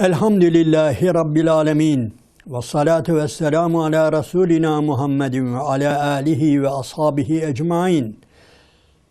Elhamdülillahi Rabbil Alemin. Ve salatu ve selamu ala Resulina Muhammedin ve ala alihi ve ashabihi ecmain.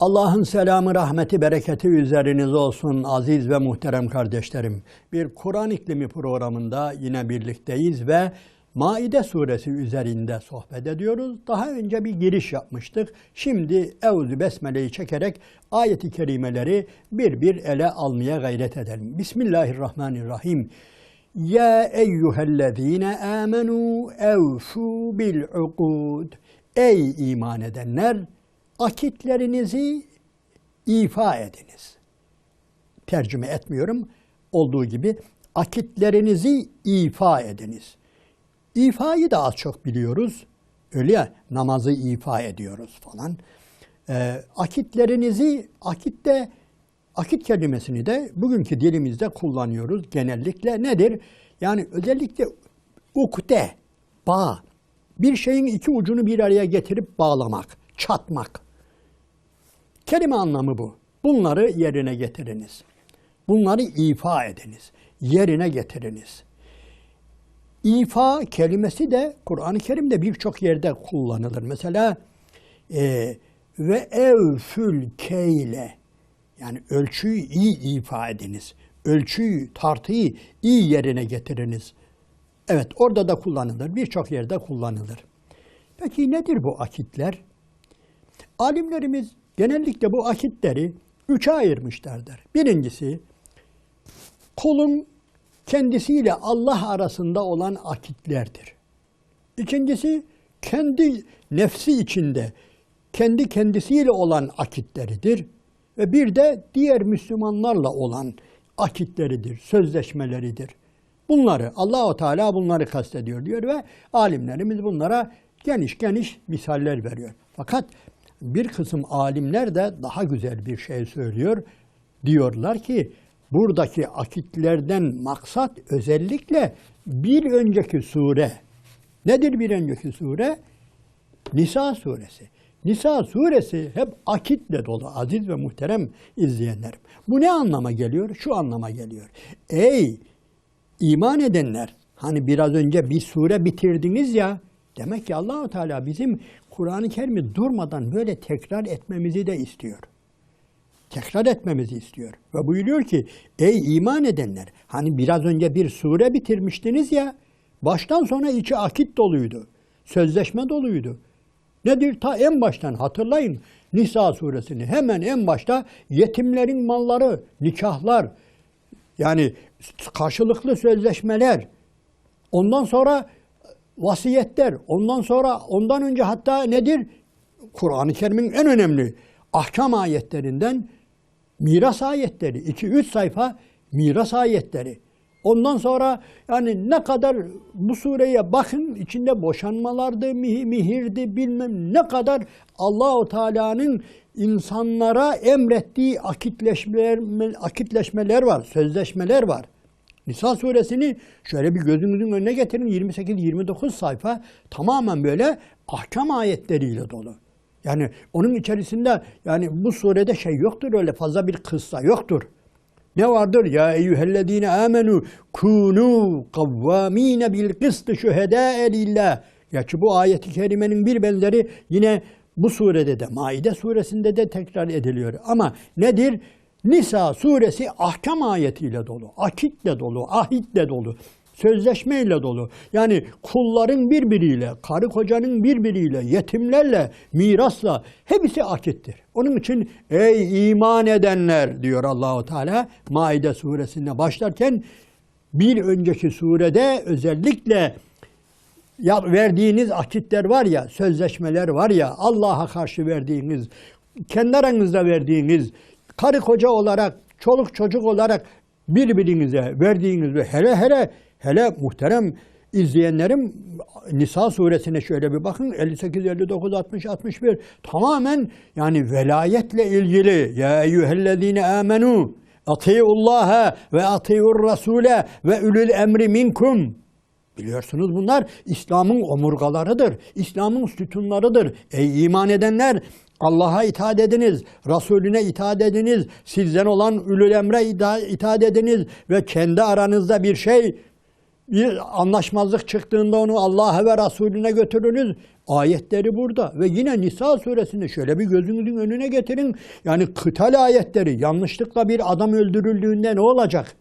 Allah'ın selamı, rahmeti, bereketi üzerinize olsun aziz ve muhterem kardeşlerim. Bir Kur'an iklimi programında yine birlikteyiz ve Maide suresi üzerinde sohbet ediyoruz. Daha önce bir giriş yapmıştık. Şimdi Evzu Besmele'yi çekerek ayeti kerimeleri bir bir ele almaya gayret edelim. Bismillahirrahmanirrahim. Ya eyyühellezine amenu evfu bil ukud. Ey iman edenler akitlerinizi ifa ediniz. Tercüme etmiyorum. Olduğu gibi akitlerinizi ifa ediniz. İfayı da az çok biliyoruz. Öyle ya namazı ifa ediyoruz falan. Ee, akitlerinizi, akitte akit kelimesini de bugünkü dilimizde kullanıyoruz genellikle. Nedir? Yani özellikle ukde, bağ. Bir şeyin iki ucunu bir araya getirip bağlamak, çatmak. Kelime anlamı bu. Bunları yerine getiriniz. Bunları ifa ediniz. Yerine getiriniz. İfa kelimesi de Kur'an-ı Kerim'de birçok yerde kullanılır. Mesela e, ve evfül keyle yani ölçüyü iyi ifa ediniz. Ölçüyü, tartıyı iyi yerine getiriniz. Evet orada da kullanılır. Birçok yerde kullanılır. Peki nedir bu akitler? Alimlerimiz genellikle bu akitleri üçe ayırmışlardır. Birincisi kulun kendisiyle Allah arasında olan akitlerdir. İkincisi kendi nefsi içinde kendi kendisiyle olan akitleridir. Ve bir de diğer Müslümanlarla olan akitleridir, sözleşmeleridir. Bunları Allahu Teala bunları kastediyor diyor ve alimlerimiz bunlara geniş geniş misaller veriyor. Fakat bir kısım alimler de daha güzel bir şey söylüyor. Diyorlar ki buradaki akitlerden maksat özellikle bir önceki sure. Nedir bir önceki sure? Nisa suresi. Nisa suresi hep akitle dolu aziz ve muhterem izleyenlerim. Bu ne anlama geliyor? Şu anlama geliyor. Ey iman edenler hani biraz önce bir sure bitirdiniz ya demek ki Allahu Teala bizim Kur'an-ı Kerim'i durmadan böyle tekrar etmemizi de istiyor tekrar etmemizi istiyor. Ve buyuruyor ki ey iman edenler hani biraz önce bir sure bitirmiştiniz ya baştan sona içi akit doluydu. Sözleşme doluydu. Nedir? Ta en baştan hatırlayın Nisa suresini. Hemen en başta yetimlerin malları, nikahlar, yani karşılıklı sözleşmeler, ondan sonra vasiyetler, ondan sonra ondan önce hatta nedir? Kur'an-ı Kerim'in en önemli ahkam ayetlerinden miras ayetleri. 2-3 sayfa miras ayetleri. Ondan sonra yani ne kadar bu sureye bakın içinde boşanmalardı, mihirdi bilmem ne kadar Allahu Teala'nın insanlara emrettiği akitleşmeler, akitleşmeler var, sözleşmeler var. Nisa suresini şöyle bir gözünüzün önüne getirin 28-29 sayfa tamamen böyle ahkam ayetleriyle dolu. Yani onun içerisinde yani bu surede şey yoktur öyle fazla bir kıssa yoktur. Ne vardır? Ya eyyühellezine amenu kunu kavvamine bil kıst şühedâe lillah. Gerçi bu ayeti kerimenin bir benzeri yine bu surede de Maide suresinde de tekrar ediliyor. Ama nedir? Nisa suresi ahkam ayetiyle dolu, akitle dolu, ahitle dolu sözleşmeyle dolu. Yani kulların birbiriyle, karı kocanın birbiriyle, yetimlerle, mirasla hepsi akittir. Onun için ey iman edenler diyor Allahu Teala Maide suresinde başlarken bir önceki surede özellikle ya verdiğiniz akitler var ya, sözleşmeler var ya, Allah'a karşı verdiğiniz, kendi aranızda verdiğiniz, karı koca olarak, çoluk çocuk olarak birbirinize verdiğiniz ve hele hele Hele muhterem izleyenlerim Nisa suresine şöyle bir bakın 58, 59, 60, 61 tamamen yani velayetle ilgili ya eyyühellezine amenu Atiullaha ve atiur rasule ve ülül emri minkum. Biliyorsunuz bunlar İslam'ın omurgalarıdır. İslam'ın sütunlarıdır. Ey iman edenler Allah'a itaat ediniz, Resulüne itaat ediniz, sizden olan ülül emre ita- itaat ediniz ve kendi aranızda bir şey bir anlaşmazlık çıktığında onu Allah'a ve Resulüne götürünüz. Ayetleri burada ve yine Nisa suresinde şöyle bir gözünüzün önüne getirin. Yani kıtal ayetleri yanlışlıkla bir adam öldürüldüğünde ne olacak?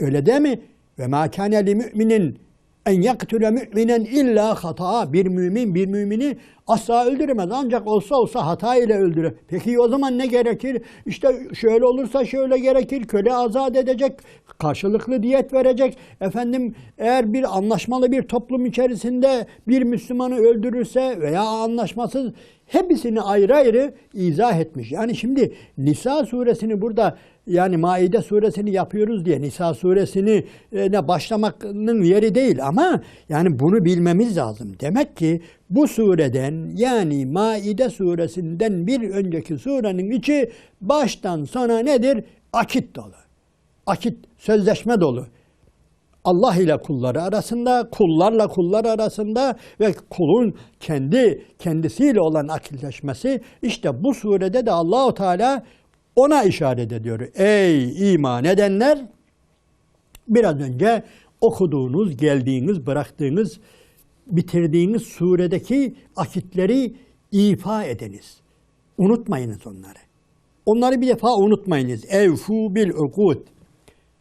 Öyle değil mi? Ve ma kâne li müminin en yaktule müminen illa hata. Bir mümin bir mümini asla öldüremez. Ancak olsa olsa hata ile öldürür. Peki o zaman ne gerekir? İşte şöyle olursa şöyle gerekir. Köle azat edecek, karşılıklı diyet verecek. Efendim eğer bir anlaşmalı bir toplum içerisinde bir Müslümanı öldürürse veya anlaşmasız hepsini ayrı ayrı izah etmiş. Yani şimdi Nisa suresini burada yani Maide suresini yapıyoruz diye Nisa suresini e, ne başlamanın yeri değil ama yani bunu bilmemiz lazım. Demek ki bu sureden yani Maide suresinden bir önceki surenin içi baştan sona nedir? Akit dolu. Akit sözleşme dolu. Allah ile kulları arasında, kullarla kullar arasında ve kulun kendi kendisiyle olan akilleşmesi işte bu surede de Allahu Teala ona işaret ediyor. Ey iman edenler biraz önce okuduğunuz, geldiğiniz, bıraktığınız, bitirdiğiniz suredeki akitleri ifa ediniz. Unutmayınız onları. Onları bir defa unutmayınız. Evfu bil ukut.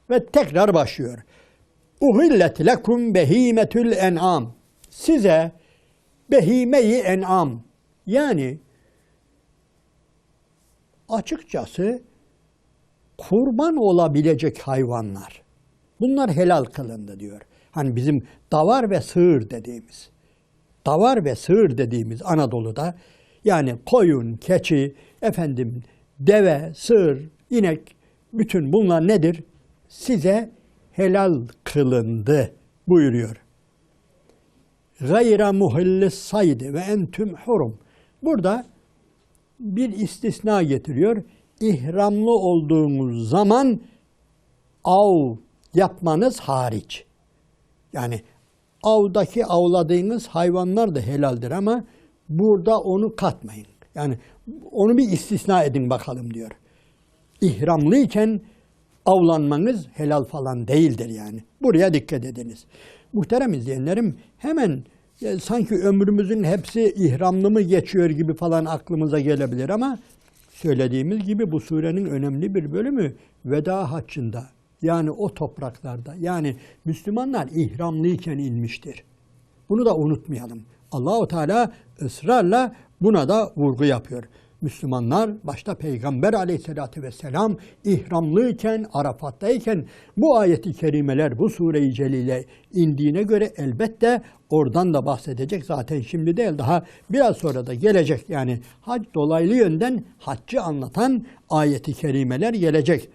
Ve tekrar başlıyor. Uhillet lekum behimetül en'am. Size behimeyi en'am yani açıkçası kurban olabilecek hayvanlar. Bunlar helal kılındı diyor. Hani bizim davar ve sığır dediğimiz. Davar ve sığır dediğimiz Anadolu'da yani koyun, keçi, efendim deve, sığır, inek bütün bunlar nedir? Size helal kılındı buyuruyor. Gayra muhillis saydi ve entüm hurum. Burada bir istisna getiriyor. İhramlı olduğunuz zaman av yapmanız hariç. Yani avdaki avladığınız hayvanlar da helaldir ama burada onu katmayın. Yani onu bir istisna edin bakalım diyor. İhramlıyken avlanmanız helal falan değildir yani. Buraya dikkat ediniz. Muhterem izleyenlerim hemen e, sanki ömrümüzün hepsi ihramlı mı geçiyor gibi falan aklımıza gelebilir ama söylediğimiz gibi bu surenin önemli bir bölümü veda haccında yani o topraklarda yani Müslümanlar ihramlıyken inmiştir. Bunu da unutmayalım. Allahu Teala ısrarla buna da vurgu yapıyor. Müslümanlar başta Peygamber aleyhissalatü vesselam ihramlıyken, Arafat'tayken bu ayeti kerimeler bu sure-i celile indiğine göre elbette oradan da bahsedecek. Zaten şimdi değil daha biraz sonra da gelecek. Yani hac dolaylı yönden haccı anlatan ayeti kerimeler gelecek.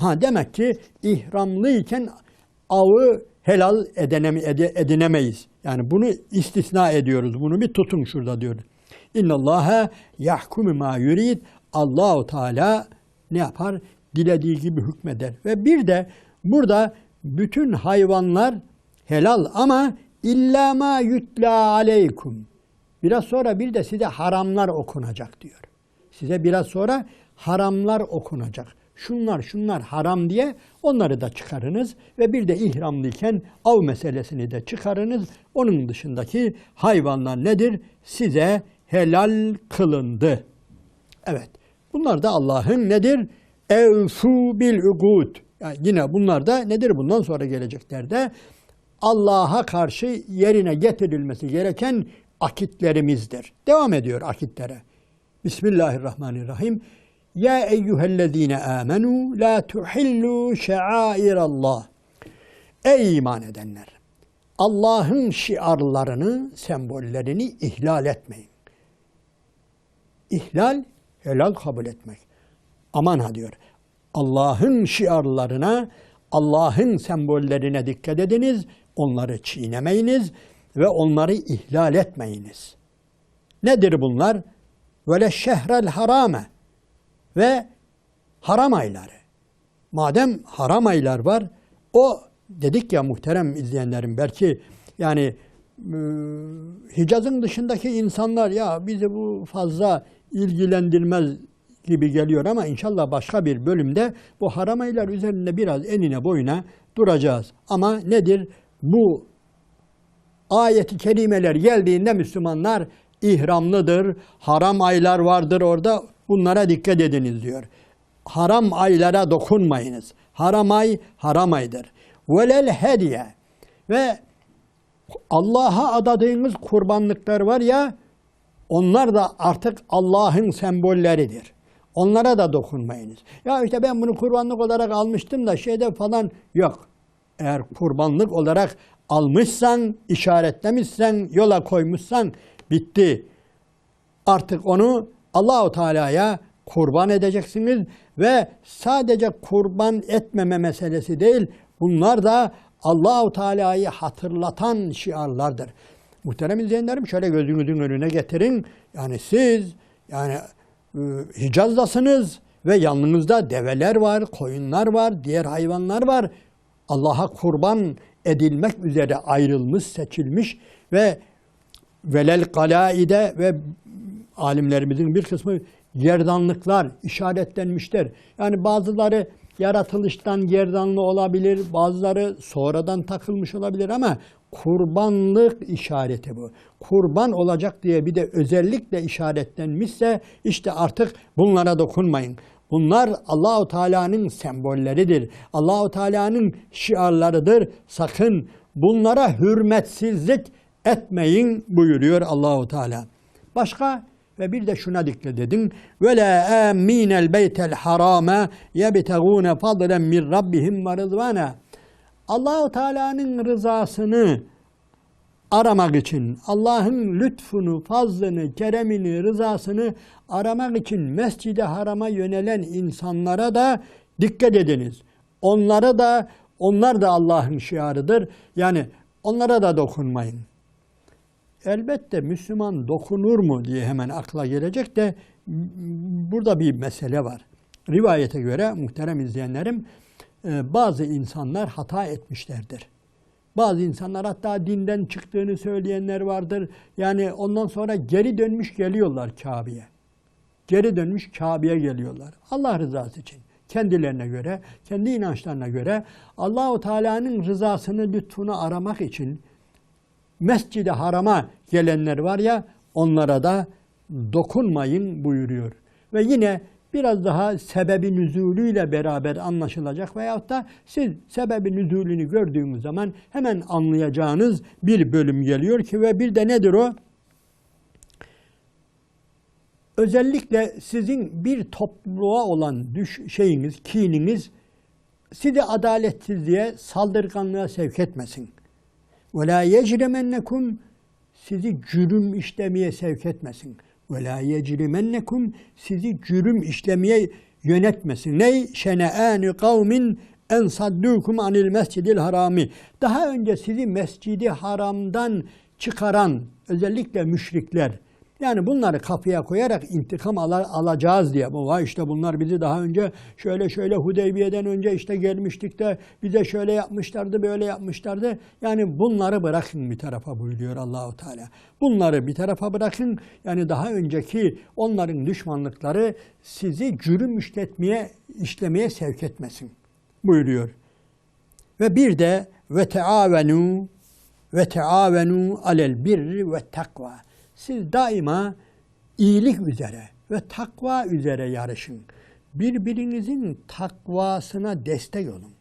Ha demek ki ihramlıyken avı helal edeneme, ede- edinemeyiz. Yani bunu istisna ediyoruz. Bunu bir tutun şurada diyor. İnna Allaha yahkumu ma yurid. Allahu Teala ne yapar? Dilediği gibi hükmeder. Ve bir de burada bütün hayvanlar helal ama illa ma yutla aleykum. Biraz sonra bir de size haramlar okunacak diyor. Size biraz sonra haramlar okunacak. Şunlar şunlar haram diye onları da çıkarınız ve bir de ihramlıyken av meselesini de çıkarınız. Onun dışındaki hayvanlar nedir? Size helal kılındı. Evet. Bunlar da Allah'ın nedir? Evfu bil ugud. Yani yine bunlar da nedir? Bundan sonra geleceklerde Allah'a karşı yerine getirilmesi gereken akitlerimizdir. Devam ediyor akitlere. Bismillahirrahmanirrahim. Ya eyyühellezine amenu la tuhillu şairallah. Ey iman edenler! Allah'ın şiarlarını, sembollerini ihlal etmeyin. İhlal, helal kabul etmek. Aman ha diyor. Allah'ın şiarlarına, Allah'ın sembollerine dikkat ediniz. Onları çiğnemeyiniz ve onları ihlal etmeyiniz. Nedir bunlar? Böyle şehrel harame ve haram ayları. Madem haram aylar var, o dedik ya muhterem izleyenlerim belki yani e, Hicaz'ın dışındaki insanlar ya bizi bu fazla ilgilendirmez gibi geliyor ama inşallah başka bir bölümde bu haram aylar üzerinde biraz enine boyuna duracağız. Ama nedir? Bu ayeti kerimeler geldiğinde Müslümanlar ihramlıdır, haram aylar vardır orada bunlara dikkat ediniz diyor. Haram aylara dokunmayınız. Haram ay haram aydır. Velel hediye ve Allah'a adadığınız kurbanlıklar var ya onlar da artık Allah'ın sembolleridir. Onlara da dokunmayınız. Ya işte ben bunu kurbanlık olarak almıştım da şeyde falan yok. Eğer kurbanlık olarak almışsan, işaretlemişsen, yola koymuşsan bitti. Artık onu Allahu Teala'ya kurban edeceksiniz ve sadece kurban etmeme meselesi değil, bunlar da Allahu Teala'yı hatırlatan şiarlardır. Muhterem izleyenlerim şöyle gözünüzün önüne getirin. Yani siz yani e, Hicaz'dasınız ve yanınızda develer var, koyunlar var, diğer hayvanlar var. Allah'a kurban edilmek üzere ayrılmış, seçilmiş ve velel kalaide ve alimlerimizin bir kısmı gerdanlıklar işaretlenmişler. Yani bazıları yaratılıştan gerdanlı olabilir, bazıları sonradan takılmış olabilir ama kurbanlık işareti bu. Kurban olacak diye bir de özellikle işaretlenmişse işte artık bunlara dokunmayın. Bunlar Allahu Teala'nın sembolleridir. Allahu Teala'nın şiarlarıdır. Sakın bunlara hürmetsizlik etmeyin buyuruyor Allahu Teala. Başka ve bir de şuna dikkat edin. Ve la aminel beytel harame yebtegune fadlen min rabbihim ve rızvana. Allahu Teala'nın rızasını aramak için, Allah'ın lütfunu, fazlını, keremini, rızasını aramak için Mescid-i Haram'a yönelen insanlara da dikkat ediniz. Onlara da onlar da Allah'ın şiarıdır. Yani onlara da dokunmayın. Elbette Müslüman dokunur mu diye hemen akla gelecek de burada bir mesele var. Rivayete göre muhterem izleyenlerim e, bazı insanlar hata etmişlerdir. Bazı insanlar hatta dinden çıktığını söyleyenler vardır. Yani ondan sonra geri dönmüş geliyorlar Kabe'ye. Geri dönmüş Kabe'ye geliyorlar. Allah rızası için. Kendilerine göre, kendi inançlarına göre Allahu Teala'nın rızasını, lütfunu aramak için Mescid-i Haram'a gelenler var ya onlara da dokunmayın buyuruyor. Ve yine biraz daha sebebi nüzulüyle beraber anlaşılacak veyahut da siz sebebi nüzulünü gördüğünüz zaman hemen anlayacağınız bir bölüm geliyor ki ve bir de nedir o? Özellikle sizin bir topluluğa olan düş şeyiniz, kininiz sizi adaletsizliğe, saldırganlığa sevk etmesin. Ve la yecrimennekum sizi cürüm işlemeye sevk etmesin. Ve la yecrimennekum sizi cürüm işlemeye yönetmesin. Ney? Şene'ani kavmin en saddukum anil mescidil harami. Daha önce sizi mescidi haramdan çıkaran özellikle müşrikler, yani bunları kapıya koyarak intikam al alacağız diye. Var işte bunlar bizi daha önce şöyle şöyle Hudeybiye'den önce işte gelmiştik de bize şöyle yapmışlardı, böyle yapmışlardı. Yani bunları bırakın bir tarafa buyuruyor Allahu Teala. Bunları bir tarafa bırakın. Yani daha önceki onların düşmanlıkları sizi cürüm işletmeye, işlemeye sevk etmesin buyuruyor. Ve bir de ve teavenu ve teavenu alel birri ve takva. Siz daima iyilik üzere ve takva üzere yarışın. Birbirinizin takvasına destek olun.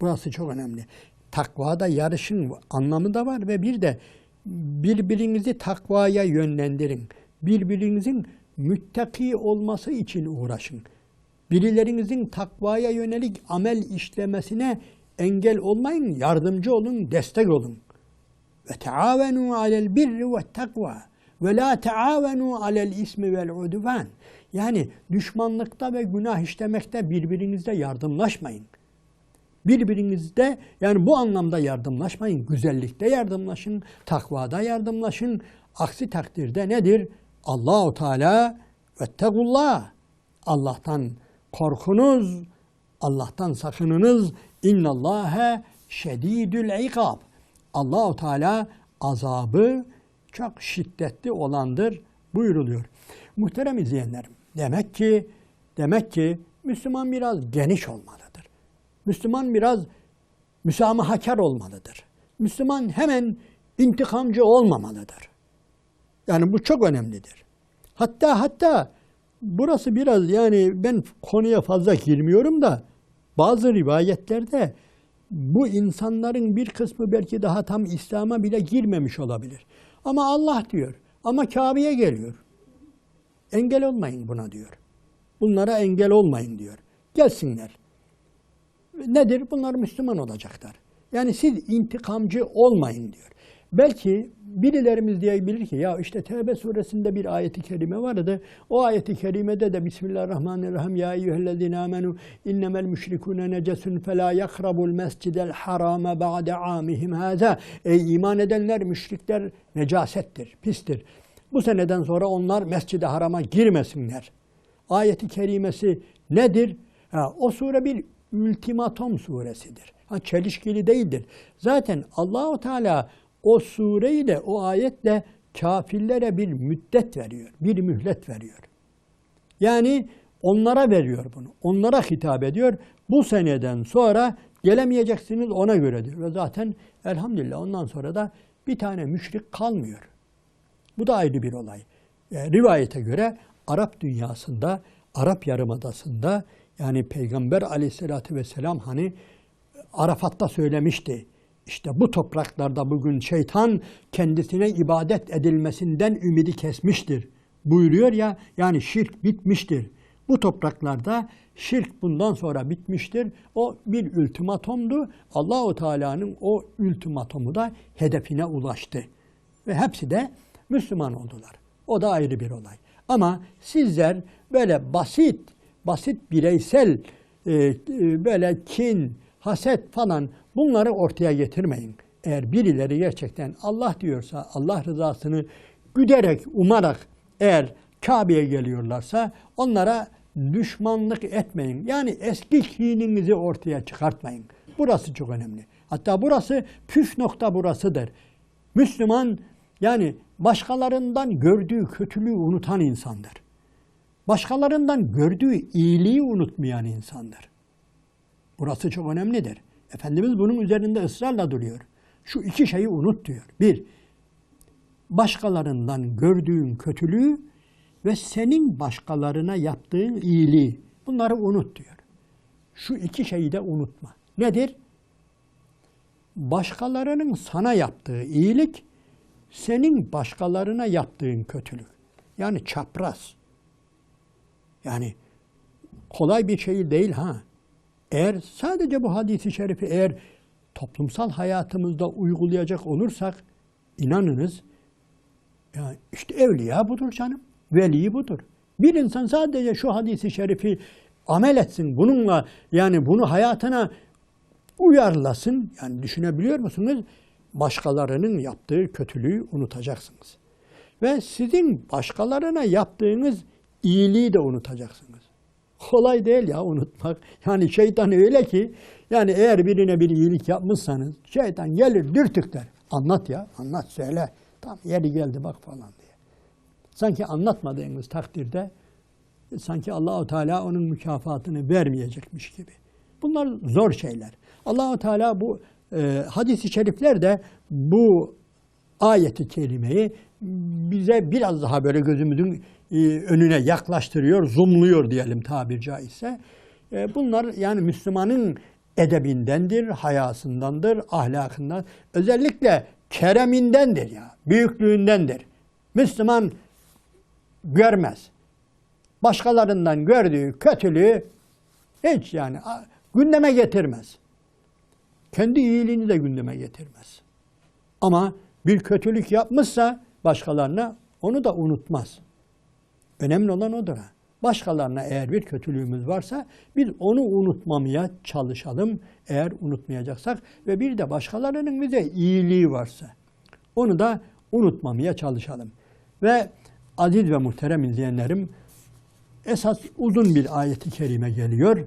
Burası çok önemli. Takvada yarışın anlamı da var ve bir de birbirinizi takvaya yönlendirin. Birbirinizin müttaki olması için uğraşın. Birilerinizin takvaya yönelik amel işlemesine engel olmayın, yardımcı olun, destek olun. Ve teavenu alel birri ve takva. Ve la taavenu alel ismi vel udvan. Yani düşmanlıkta ve günah işlemekte birbirinizde yardımlaşmayın. Birbirinizde yani bu anlamda yardımlaşmayın. Güzellikte yardımlaşın, takvada yardımlaşın. Aksi takdirde nedir? Allahu Teala ve tegullah. Allah'tan korkunuz, Allah'tan sakınınız. İnnallâhe şedidül ikab. Allahu Teala azabı çok şiddetli olandır buyuruluyor. Muhterem izleyenlerim, demek ki demek ki Müslüman biraz geniş olmalıdır. Müslüman biraz müsamahakar olmalıdır. Müslüman hemen intikamcı olmamalıdır. Yani bu çok önemlidir. Hatta hatta burası biraz yani ben konuya fazla girmiyorum da bazı rivayetlerde bu insanların bir kısmı belki daha tam İslam'a bile girmemiş olabilir. Ama Allah diyor. Ama Kabe'ye geliyor. Engel olmayın buna diyor. Bunlara engel olmayın diyor. Gelsinler. Nedir? Bunlar Müslüman olacaklar. Yani siz intikamcı olmayın diyor. Belki birilerimiz diyebilir ki ya işte Tevbe suresinde bir ayeti kerime vardı. O ayeti kerimede de Bismillahirrahmanirrahim ya eyyühellezine amenu innemel müşrikune necesun felâ yakrabul mescidel harame ba'de amihim hâzâ. Ey iman edenler müşrikler necasettir, pistir. Bu seneden sonra onlar mescide harama girmesinler. Ayeti kerimesi nedir? Ha, o sure bir ultimatom suresidir. Ha, çelişkili değildir. Zaten Allahu Teala o sureyle, o ayetle kafirlere bir müddet veriyor, bir mühlet veriyor. Yani onlara veriyor bunu, onlara hitap ediyor. Bu seneden sonra gelemeyeceksiniz ona göre diyor. Ve zaten elhamdülillah ondan sonra da bir tane müşrik kalmıyor. Bu da ayrı bir olay. E, rivayete göre Arap dünyasında, Arap Yarımadası'nda yani Peygamber aleyhissalatü vesselam hani Arafat'ta söylemişti. İşte bu topraklarda bugün şeytan kendisine ibadet edilmesinden ümidi kesmiştir. Buyuruyor ya yani şirk bitmiştir. Bu topraklarda şirk bundan sonra bitmiştir. O bir ultimatomdu. Allahu Teala'nın o ultimatomu da hedefine ulaştı. Ve hepsi de Müslüman oldular. O da ayrı bir olay. Ama sizler böyle basit, basit bireysel e, e, böyle kin, haset falan bunları ortaya getirmeyin. Eğer birileri gerçekten Allah diyorsa, Allah rızasını güderek, umarak eğer Kabe'ye geliyorlarsa onlara düşmanlık etmeyin. Yani eski kininizi ortaya çıkartmayın. Burası çok önemli. Hatta burası püf nokta burasıdır. Müslüman yani başkalarından gördüğü kötülüğü unutan insandır. Başkalarından gördüğü iyiliği unutmayan insandır. Burası çok önemlidir. Efendimiz bunun üzerinde ısrarla duruyor. Şu iki şeyi unut diyor. Bir, başkalarından gördüğün kötülüğü ve senin başkalarına yaptığın iyiliği. Bunları unut diyor. Şu iki şeyi de unutma. Nedir? Başkalarının sana yaptığı iyilik, senin başkalarına yaptığın kötülük. Yani çapraz. Yani kolay bir şey değil ha. Eğer sadece bu hadisi şerifi eğer toplumsal hayatımızda uygulayacak olursak inanınız ya işte evliya budur canım. Veli budur. Bir insan sadece şu hadisi şerifi amel etsin. Bununla yani bunu hayatına uyarlasın. Yani düşünebiliyor musunuz? Başkalarının yaptığı kötülüğü unutacaksınız. Ve sizin başkalarına yaptığınız iyiliği de unutacaksınız. Kolay değil ya unutmak. Yani şeytan öyle ki yani eğer birine bir iyilik yapmışsanız şeytan gelir dürtükler. Anlat ya anlat söyle. Tam yeri geldi bak falan diye. Sanki anlatmadığınız takdirde sanki Allahu Teala onun mükafatını vermeyecekmiş gibi. Bunlar zor şeyler. Allahu Teala bu e, hadis-i şerifler de bu ayeti kelimeyi bize biraz daha böyle gözümüzün önüne yaklaştırıyor, zoomluyor diyelim tabir caizse. E, bunlar yani Müslümanın edebindendir, hayasındandır, ahlakından, özellikle keremindendir ya, büyüklüğündendir. Müslüman görmez. Başkalarından gördüğü kötülüğü hiç yani gündeme getirmez. Kendi iyiliğini de gündeme getirmez. Ama bir kötülük yapmışsa başkalarına onu da unutmaz. Önemli olan odur. Başkalarına eğer bir kötülüğümüz varsa biz onu unutmamaya çalışalım eğer unutmayacaksak ve bir de başkalarının bize iyiliği varsa onu da unutmamaya çalışalım. Ve aziz ve muhterem izleyenlerim esas uzun bir ayeti kerime geliyor.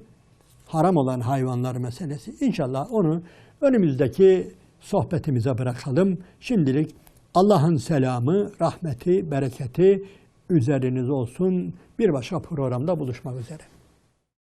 Haram olan hayvanlar meselesi. İnşallah onu önümüzdeki sohbetimize bırakalım. Şimdilik Allah'ın selamı, rahmeti, bereketi üzeriniz olsun. Bir başka programda buluşmak üzere.